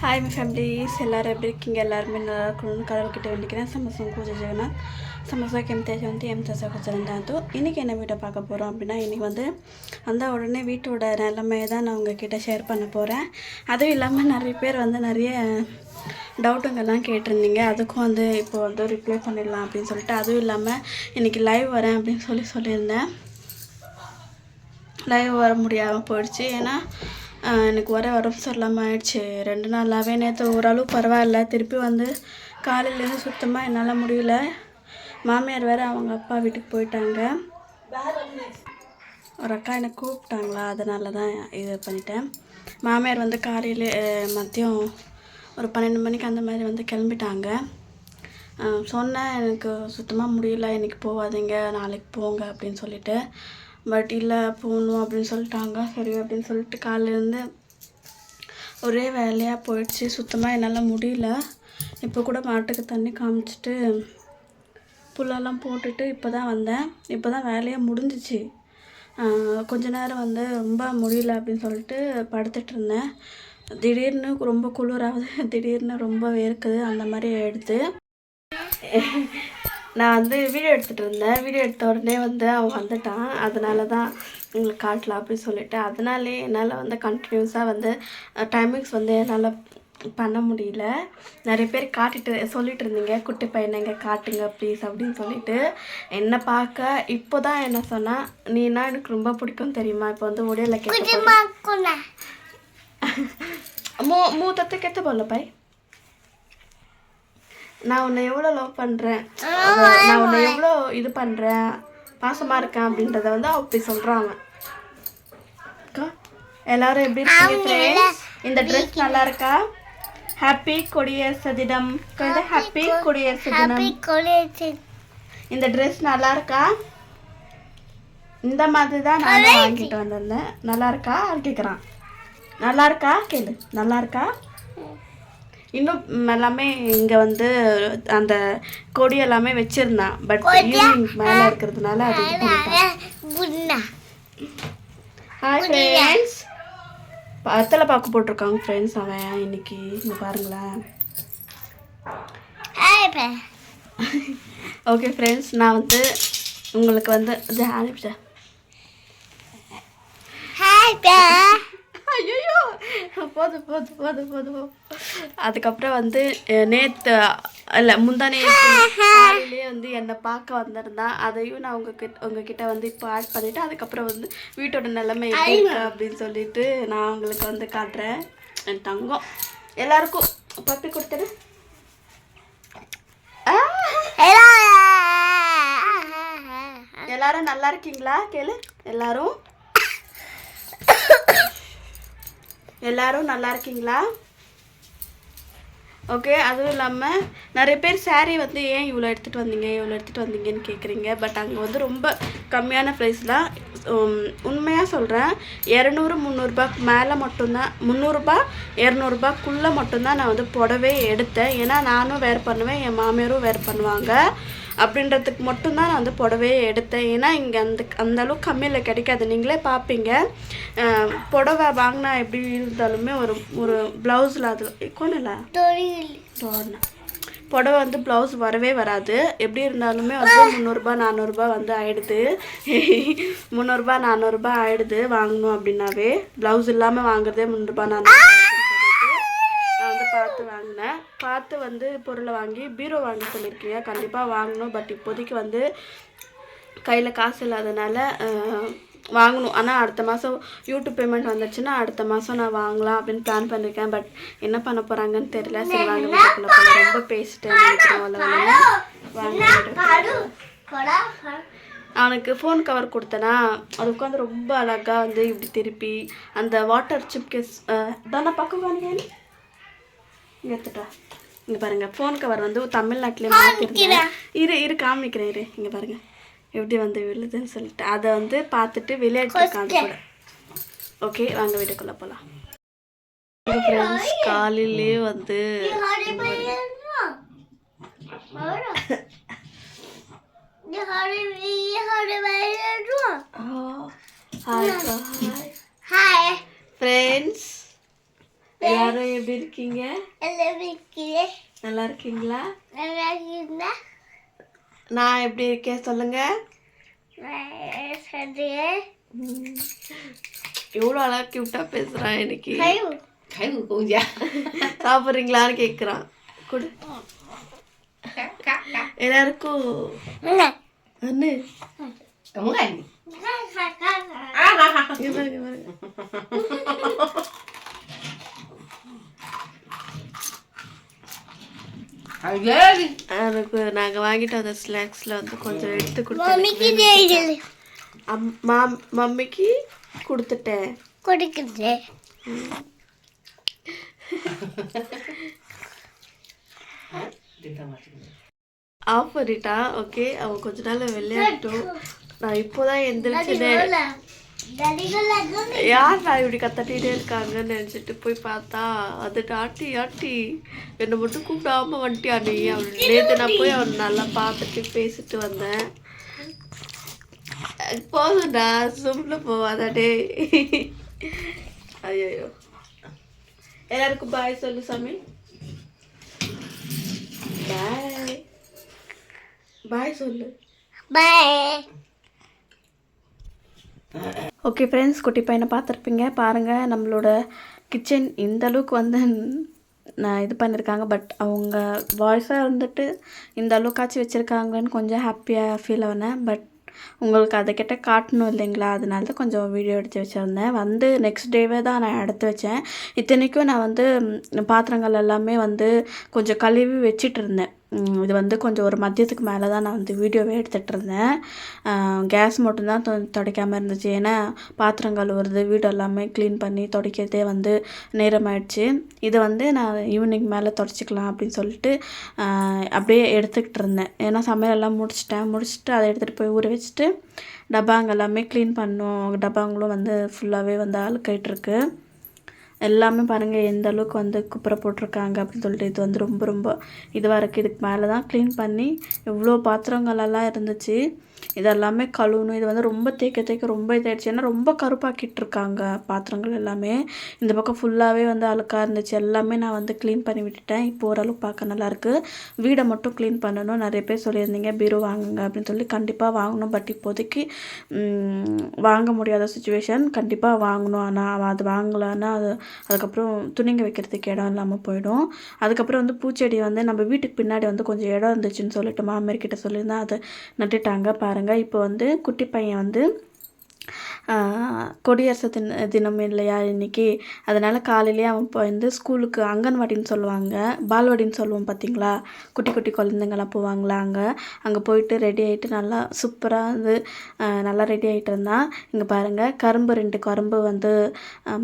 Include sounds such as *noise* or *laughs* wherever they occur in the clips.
Hi my families எல்லோரும் எப்படி இருக்கீங்க? எல்லாருமே நல்லா இருக்கணும்னு கடவுள்கிட்ட வேண்டிக்கிறேன். சமசம் பூஜை ஜெகநாத். சமசாக்கு எம் தேஜ் வந்து எம் தேஜா கொடுத்துருந்தாந்தோ இன்றைக்கி என்ன வீட்டை பார்க்க போகிறோம் அப்படின்னா இன்றைக்கி வந்து அந்த உடனே வீட்டோட நிலைமையை தான் நான் உங்ககிட்ட ஷேர் பண்ண போகிறேன் அதுவும் இல்லாமல் நிறைய பேர் வந்து நிறைய டவுட்டுங்கெல்லாம் கேட்டிருந்தீங்க. அதுக்கும் வந்து இப்போ வந்து ரிப்ளை பண்ணிடலாம் அப்படின்னு சொல்லிட்டு அதுவும் இல்லாமல் இன்றைக்கி லைவ் வரேன் அப்படின்னு சொல்லி சொல்லியிருந்தேன். லைவ் வர முடியாமல் போயிடுச்சு. ஏன்னா எனக்கு வர உடம்பு சரியில்லாமல் ஆயிடுச்சு. ரெண்டு நாளாகவே நேற்று ஓரளவு பரவாயில்ல. திருப்பி வந்து காலையிலேருந்து சுத்தமாக என்னால் முடியல. மாமியார் வேறு அவங்க அப்பா வீட்டுக்கு போயிட்டாங்க. ஒரு அக்கா என்னை கூப்பிட்டாங்களா? அதனால தான் இது பண்ணிட்டேன். மாமியார் வந்து காலையில் மதியம் ஒரு பன்னெண்டு மணிக்கு அந்த மாதிரி வந்து கிளம்பிட்டாங்க. சொன்னேன் எனக்கு சுத்தமாக முடியல. இன்றைக்கி போகாதீங்க. நாளைக்கு போங்க அப்படின்னு சொல்லிட்டு. பட் இல்லை போகணும் அப்படின்னு சொல்லிட்டாங்க. சரி அப்படின்னு சொல்லிட்டு காலையிலேருந்து ஒரே வேலையாக போயிடுச்சு. சுத்தமாக என்னால் முடியல. இப்போ கூட மாட்டுக்கு தண்ணி காமிச்சிட்டு புல்லெல்லாம் போட்டுட்டு இப்போ தான் வந்தேன். இப்போ தான் வேலையே முடிஞ்சிச்சு. கொஞ்ச நேரம் வந்து ரொம்ப முடியல அப்படின்னு சொல்லிட்டு படுத்துட்டு இருந்தேன். திடீர்னு ரொம்ப குளிராகுது. *laughs* திடீர்னு ரொம்ப வேர்க்குது. அந்த மாதிரி எடுத்து நான் வந்து வீடியோ எடுத்துகிட்டு இருந்தேன். வீடியோ எடுத்த உடனே வந்து அவன் வந்துட்டான். அதனால தான் உங்களுக்கு காட்டலாம் அப்படின்னு சொல்லிட்டு அதனாலே என்னால் வந்து கண்டினியூஸாக வந்து டைமிங்ஸ் வந்து என்னால் பண்ண முடியல. நிறைய பேர் காட்டிட்டு சொல்லிட்டு இருந்தீங்க குட்டி பையனைங்க காட்டுங்க ப்ளீஸ் அப்படின்னு சொல்லிட்டு. என்னை பார்க்க இப்போ தான் என்ன சொன்னா நீனா எனக்கு ரொம்ப பிடிக்கும் தெரியுமா? இப்போ வந்து ஒடியில் கேட்க *laughs* மூ மூ தத்து கெத்த போல பை நான் உன்னை எவ்வளோ லவ் பண்ணுறேன் நான் உன்னை எவ்வளோ இது பண்ணுறேன் பாசமாக இருக்கேன் அப்படின்றத வந்து அப்படி அக்கா, எல்லாரும் எப்படி இருக்கீங்க? இந்த ட்ரெஸ் நல்லா இருக்கா? ஹாப்பி கொடியரசு தினம். ஹாப்பி கொடியரசு தினம். இந்த ட்ரெஸ் நல்லா இருக்கா? இந்த மாதிரி தான் நான் வாங்கிட்டு வந்திருந்தேன். நல்லா இருக்கா? கேட்குறான் நல்லா இருக்கா? கேளு. நல்லா இருக்கா? இன்னும் எல்லாமே இங்கே வந்து அந்த கொடி எல்லாமே வச்சிருந்தான். பட் ஈவினிங் மேலே இருக்கிறதுனால அது ஹாய் ஃப்ரெண்ட்ஸ் பத்தலை பார்க்க போட்டிருக்காங்க ஃப்ரெண்ட்ஸ் அவன் இன்னைக்கு. இங்கே பாருங்களேன். ஓகே ஃப்ரெண்ட்ஸ் நான் வந்து உங்களுக்கு வந்து ஜாலிப்டா ஐயோ போதும் போதும் போதும் போதும். அதுக்கப்புறம் வந்து நேற்று இல்லை முந்தா நேற்று காலையிலேயே வந்து என்னை பார்க்க வந்திருந்தான் அதையும் நான் உங்ககிட்ட உங்ககிட்ட வந்து இப்போ ஆட் பண்ணிவிட்டு அதுக்கப்புறம் வந்து வீட்டோட நிலைமை அப்படின்னு சொல்லிட்டு நான் உங்களுக்கு வந்து காட்டுறேன். என் தங்கம். எல்லாருக்கும் பப்பி கொடுத்துரு. எல்லாரும் நல்லா இருக்கீங்களா? கேளு. எல்லாரும். எல்லாரும் நல்லா இருக்கீங்களா? ஓகே அதுவும் இல்லாமல் நிறைய பேர் சேரீ வந்து ஏன் இவ்வளோ எடுத்துகிட்டு வந்தீங்க இவ்வளோ எடுத்துகிட்டு வந்தீங்கன்னு கேட்குறீங்க பட் அங்கே வந்து ரொம்ப கம்மியான ப்ரைஸ் தான். உண்மையாக சொல்கிறேன் இரநூறு முந்நூறுபாக்கு மேலே மட்டும்தான் முந்நூறுரூபா இரநூறுபாக்குள்ளே மட்டும்தான் நான் வந்து புடவை எடுத்தேன். ஏன்னா நானும் வேர் பண்ணுவேன் என் மாமியாரும் வேர் பண்ணுவாங்க. அப்படின்றதுக்கு மட்டும்தான் நான் வந்து புடவையே எடுத்தேன். ஏன்னா இங்கே அந்த அந்த அளவுக்கு கம்மியில் கிடைக்காது. நீங்களே பார்ப்பீங்க புடவை வாங்கினா எப்படி இருந்தாலுமே ஒரு ஒரு ப்ளவுஸில் அது கொண்டல புடவை வந்து ப்ளவுஸ் வரவே வராது. எப்படி இருந்தாலுமே வந்து முந்நூறுரூபா நானூறுரூபா வந்து ஆயிடுது. முந்நூறுரூபா நானூறுரூபா ஆயிடுது வாங்கணும் அப்படின்னாவே. ப்ளவுஸ் இல்லாமல் வாங்குறதே முந்நூறுரூபா நானூறுபா நான் வந்து பார்த்து வாங்கினேன். பார்த்து வந்து பொருளை வாங்கி பீரோ வாங்க சொல்லியிருக்கீங்க. கண்டிப்பாக வாங்கணும். பட் இப்போதைக்கு வந்து கையில் காசு இல்லாதனால வாங்கணும். ஆனால் அடுத்த மாதம் யூடியூப் பேமெண்ட் வந்துச்சுன்னா அடுத்த மாதம் நான் வாங்கலாம் அப்படின்னு பிளான் பண்ணியிருக்கேன் பட் என்ன பண்ண போகிறாங்கன்னு தெரியல. சரி வாங்க வீட்டுக்குள்ள ரொம்ப பேசிட்டேன். வாங்க அவனுக்கு ஃபோன் கவர் கொடுத்தனா அது உட்காந்து ரொம்ப அழகாக வந்து இப்படி திருப்பி அந்த வாட்டர் சிப் கேஸ் தானே பக்கம் வாங்க எடுத்துட்டா இங்கே பாருங்க ஃபோன் கவர் வந்து தமிழ்நாட்டிலே மாற்றிருந்தேன் இரு இரு காமிக்கிறேன் இரு. இங்கே பாருங்க. எப்படி வந்து விழுதுன்னு சொல்லிட்டு. அதை வந்து பார்த்துட்டு விளையாட்டு இருக்கான் அது கூட. ஓகே வாங்க வீட்டுக்குள்ளே போகலாம் ஃப்ரெண்ட்ஸ் காலையிலே வந்து ஹாய் ஃப்ரெண்ட்ஸ் எல்லாரும் எப்படி இருக்கீங்க? நல்லா இருக்கீங்களா? நான் எப்படி இருக்கேன் சொல்லுங்க. எவ்வளோ அழகா கியூட்டா பேசுறான் இன்னைக்கு. கை சாப்பிட்றீங்களான்னு கேட்குறான் கொடு. எல்லாருக்கும். அண்ணு. இங்க பாருங்க, பாருங்க. எனக்கு நாங்கள் வாங்கிட்டு வந்த ஸ்நாக்ஸில் வந்து கொஞ்சம் எடுத்து கொடுத்தேன் அம்மா மம்மிக்கு கொடுத்துட்டேன் கொடுக்குறேன் ஆஃப் பண்ணிட்டா ஓகே அவன் கொஞ்ச நாள் விளையாடட்டும் நான் இப்போதான் எந்திரிச்சதே யார் இப்படி கத்தட்டிகிட்டே இருக்காங்கன்னு நினச்சிட்டு போய் பார்த்தா அது ஆட்டி ஆட்டி என்னை மட்டும் கூப்பிடாம வந்துட்டியா நீ? அவன் நேற்று நான் போய் அவன் நல்லா பார்த்துட்டு பேசிட்டு வந்தேன். போதும்டா சும்ல போவாதாடே ஐயோ எல்லாருக்கும் பாய் சொல்லு சாமி. பாய் பாய் சொல்லு. பாய் ஓகே ஃப்ரெண்ட்ஸ் குட்டி பையனை பார்த்துருப்பீங்க. பாருங்கள் நம்மளோட கிச்சன் இந்த அளவுக்கு வந்து நான் இது பண்ணியிருக்காங்க பட் அவங்க வாய்ஸாக இருந்துட்டு இந்த அளவுக்காச்சும் வச்சுருக்காங்கன்னு கொஞ்சம் ஹாப்பியாக ஃபீல் ஆனேன். பட் உங்களுக்கு அதை கிட்ட காட்டணும் இல்லைங்களா? அதனால தான் கொஞ்சம் வீடியோ எடுத்து வச்சுருந்தேன். வந்து நெக்ஸ்ட் டேவே தான் நான் எடுத்து வச்சேன். இத்தனைக்கும் நான் வந்து பாத்திரங்கள் எல்லாமே வந்து கொஞ்சம் கழுவி வச்சிட்டு இருந்தேன். இது வந்து கொஞ்சம் ஒரு மதியத்துக்கு மேலே தான் நான் வந்து வீடியோவே எடுத்துகிட்டு இருந்தேன். கேஸ் மட்டும்தான் தொ துடைக்காமல் இருந்துச்சு. ஏன்னா பாத்திரம் கழுவுறது வீடு எல்லாமே க்ளீன் பண்ணி துடைக்கிறதே வந்து நேரமாயிடுச்சு. இதை வந்து நான் ஈவினிங் மேலே துடைச்சிக்கலாம் அப்படின்னு சொல்லிட்டு அப்படியே எடுத்துக்கிட்டு இருந்தேன். ஏன்னா சமையலெல்லாம் முடிச்சிட்டேன். முடிச்சுட்டு அதை எடுத்துகிட்டு போய் ஊற வச்சுட்டு டப்பாங்க எல்லாமே க்ளீன் பண்ணோம். டப்பாங்களும் வந்து ஃபுல்லாகவே வந்து அழுக்காயிட்டு இருக்கு. எல்லாமே பாருங்கள் எந்த அளவுக்கு வந்து குப்பரை போட்டிருக்காங்க அப்படின்னு சொல்லிட்டு இது வந்து ரொம்ப ரொம்ப இதுவாக இருக்குது இதுக்கு மேலே தான் க்ளீன் பண்ணி இவ்வளோ பாத்திரங்களெல்லாம் இருந்துச்சு. இதெல்லாமே கழுவணும். இது வந்து ரொம்ப தேய்க்க தேய்க்க ரொம்ப இதாகிடுச்சு ஏன்னா ரொம்ப கருப்பாக்கிட்டு இருக்காங்க பாத்திரங்கள் எல்லாமே. இந்த பக்கம் ஃபுல்லாகவே வந்து அழுக்காக இருந்துச்சு. எல்லாமே நான் வந்து க்ளீன் பண்ணி விட்டுட்டேன். இப்போ ஓரளவுக்கு பார்க்க நல்லாயிருக்கு வீடை மட்டும் க்ளீன் பண்ணணும். நிறைய பேர் சொல்லியிருந்தீங்க பீரோ வாங்குங்க அப்படின்னு சொல்லி கண்டிப்பாக வாங்கணும். பட் இப்போதைக்கு வாங்க முடியாத சுச்சுவேஷன் கண்டிப்பாக வாங்கணும். ஆனால் அது வாங்கலைன்னா அது அதுக்கப்புறம் துணிங்க வைக்கிறதுக்கு இடம் இல்லாமல் போயிடும். அதுக்கப்புறம் வந்து பூச்செடி வந்து நம்ம வீட்டுக்கு பின்னாடி வந்து கொஞ்சம் இடம் இருந்துச்சுன்னு சொல்லிட்டு மாமியார்கிட்ட சொல்லியிருந்தேன். அதை நட்டுட்டாங்க. பாருங்கள் இப்போ வந்து குட்டி பையன் வந்து கொடியரசு குடியரசு தின தினம் இல்லையா இன்னைக்கு? அதனால் காலையிலேயே அவன் இப்போ வந்து ஸ்கூலுக்கு அங்கன்வாடின்னு சொல்லுவாங்க. பால்வாடின்னு சொல்லுவோம் பார்த்தீங்களா குட்டி குட்டி குழந்தைங்களாம் போவாங்களா அங்கே? அங்கே போயிட்டு ரெடி ஆகிட்டு நல்லா சூப்பராக வந்து நல்லா ரெடி ஆகிட்டு இருந்தான். இங்கே பாருங்கள் கரும்பு ரெண்டு கரும்பு வந்து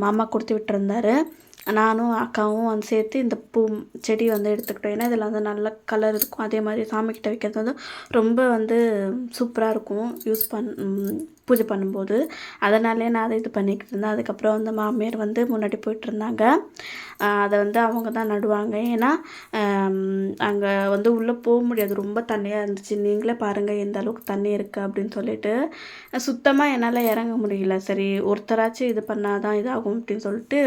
மாமா கொடுத்து விட்டுருந்தாரு. நானும் அக்காவும் வந்து சேர்த்து இந்த பூ செடி வந்து எடுத்துக்கிட்டோம். ஏன்னா இதில் வந்து நல்ல கலர் இருக்கும். அதே மாதிரி சாமிக்கிட்ட வைக்கிறது வந்து ரொம்ப வந்து சூப்பராக இருக்கும். யூஸ் பண் பூஜை பண்ணும்போது. அதனாலே நான் அதை இது பண்ணிக்கிட்டு இருந்தேன். அதுக்கப்புறம் வந்து மாமியார் வந்து முன்னாடி போயிட்டு இருந்தாங்க. அதை வந்து அவங்க தான் நடுவாங்க. ஏன்னா அங்கே வந்து உள்ளே போக முடியாது. ரொம்ப தண்ணியாக இருந்துச்சு. நீங்களே பாருங்கள் எந்த அளவுக்கு தண்ணி இருக்குது அப்படின்னு சொல்லிட்டு சுத்தமாக என்னால் இறங்க முடியல. சரி ஒருத்தராச்சும் இது பண்ணால் தான் இதாகும் அப்படின்னு சொல்லிட்டு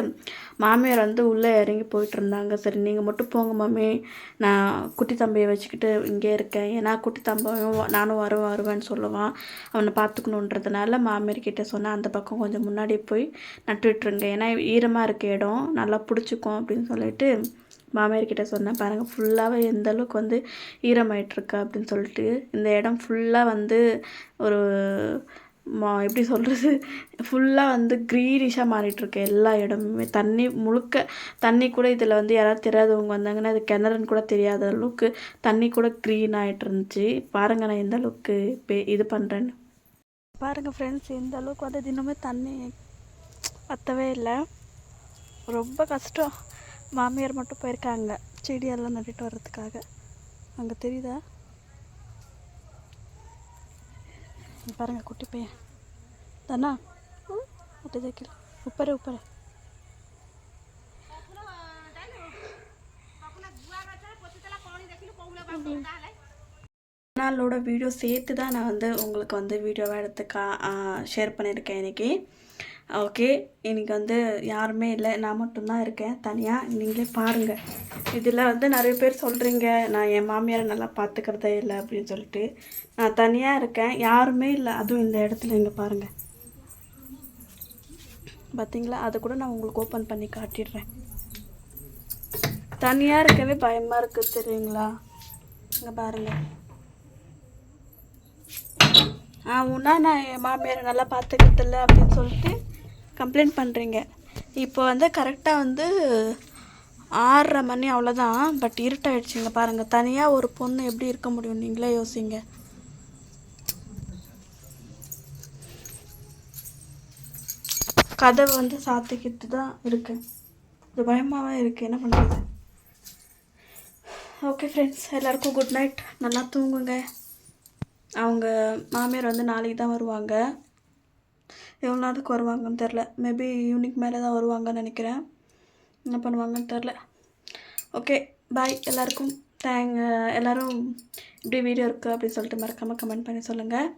மாமியார் வந்து உள்ளே இறங்கி போயிட்டு இருந்தாங்க. சரி நீங்கள் மட்டும் போங்க மாமி. நான் குட்டி தம்பியை வச்சுக்கிட்டு இங்கே இருக்கேன். ஏன்னா குட்டி தம்பியும் நானும் வருவேன் வருவேன்னு சொல்லுவான். அவனை இருக்கிறதுனால மாமியார் கிட்டே சொன்னேன் அந்த பக்கம் கொஞ்சம் முன்னாடி போய் நட்டு விட்டுருங்க ஏன்னா ஈரமாக இருக்க இடம் நல்லா பிடிச்சிக்கும் அப்படின்னு சொல்லிட்டு மாமியார் கிட்டே சொன்னேன் பாருங்கள் ஃபுல்லாகவே எந்த அளவுக்கு வந்து ஈரமாயிட்ருக்கா அப்படின்னு சொல்லிட்டு இந்த இடம் ஃபுல்லாக வந்து ஒரு மா எப்படி சொல்கிறது ஃபுல்லாக வந்து க்ரீனிஷாக மாறிட்டுருக்கு எல்லா இடமுமே. தண்ணி முழுக்க தண்ணி கூட இதில் வந்து யாராவது தெரியாதவங்க வந்தாங்கன்னா அது கிணறுன்னு கூட தெரியாத அளவுக்கு தண்ணி கூட க்ரீன் ஆகிட்டு இருந்துச்சு பாருங்கள் நான் எந்த அளவுக்கு இப்போ இது பண்ணுறேன்னு பாருங்கள் ஃப்ரெண்ட்ஸ் எந்த அளவுக்கு வந்து தினமும் தண்ணி பத்தவே இல்லை. ரொம்ப கஷ்டம். மாமியார் மட்டும் போயிருக்காங்க. செடியெல்லாம் நட்டுட்டு வர்றதுக்காக. அங்கே தெரியுதா? இங்க பாருங்க குட்டி பையன். தானா அட்டை தைக்கல உப்பரு உப்பரு. நாளோட வீடியோ சேர்த்து தான் நான் வந்து உங்களுக்கு வந்து வீடியோவாக எடுத்து கா ஷேர் பண்ணியிருக்கேன் இன்றைக்கி ஓகே இன்னைக்கு வந்து யாருமே இல்லை. நான் மட்டும்தான் இருக்கேன். தனியாக நீங்களே பாருங்கள் இதில் வந்து நிறைய பேர் சொல்கிறீங்க நான் என் மாமியாரை நல்லா பார்த்துக்கிறதே இல்லை அப்படின்னு சொல்லிட்டு. நான் தனியாக இருக்கேன். யாருமே இல்லை. அதுவும் இந்த இடத்துல இங்கே பாருங்கள் பார்த்தீங்களா? அதை கூட நான் உங்களுக்கு ஓப்பன் பண்ணி காட்டிடுறேன். தனியாக இருக்கவே பயமாக இருக்குது தெரியுங்களா? இங்கே பாருங்கள் உன்னா நான் என் மாமியாரை நல்லா பார்த்துக்கிறதில்ல அப்படின்னு சொல்லிட்டு கம்ப்ளைண்ட் பண்ணுறீங்க இப்போ வந்து கரெக்டாக வந்து ஆறரை மணி அவ்வளோதான் பட் இருட்டாயிடுச்சுங்க பாருங்கள் தனியாக ஒரு பொண்ணு எப்படி இருக்க முடியும்? நீங்களே யோசிங்க. கதவை வந்து சாத்திக்கிட்டு தான் இருக்கு. இது பயமாகவே இருக்குது என்ன பண்ணுறது ஓகே ஃப்ரெண்ட்ஸ் எல்லாருக்கும் குட் நைட் நல்லா தூங்குங்க. அவங்க மாமியார் வந்து நாளைக்கு தான் வருவாங்க. எவ்வளோ நேரத்துக்கு வருவாங்கன்னு தெரில மேபி ஈவினிங் மேலே தான் வருவாங்கன்னு நினைக்கிறேன். என்ன பண்ணுவாங்கன்னு தெரில ஓகே பாய் எல்லாருக்கும். தேங்க் எல்லோரும் இப்படி வீடியோ இருக்குது அப்படின்னு சொல்லிட்டு மறக்காமல் கமெண்ட் பண்ணி சொல்லுங்கள்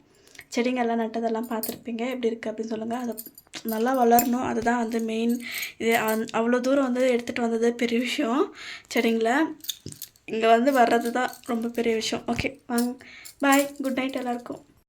செடிங்க எல்லாம் நட்டதெல்லாம் பார்த்துருப்பீங்க. எப்படி இருக்குது அப்படின்னு சொல்லுங்கள் அது நல்லா வளரணும். அதுதான் வந்து மெயின் இது. அந்- அவ்வளோ தூரம் வந்து எடுத்துகிட்டு வந்தது பெரிய விஷயம். செடிங்களை. இங்கே வந்து வர்றது தான் ரொம்ப பெரிய விஷயம். ஓகே வாங்க. பாய் குட் நைட் எல்லாருக்கும்.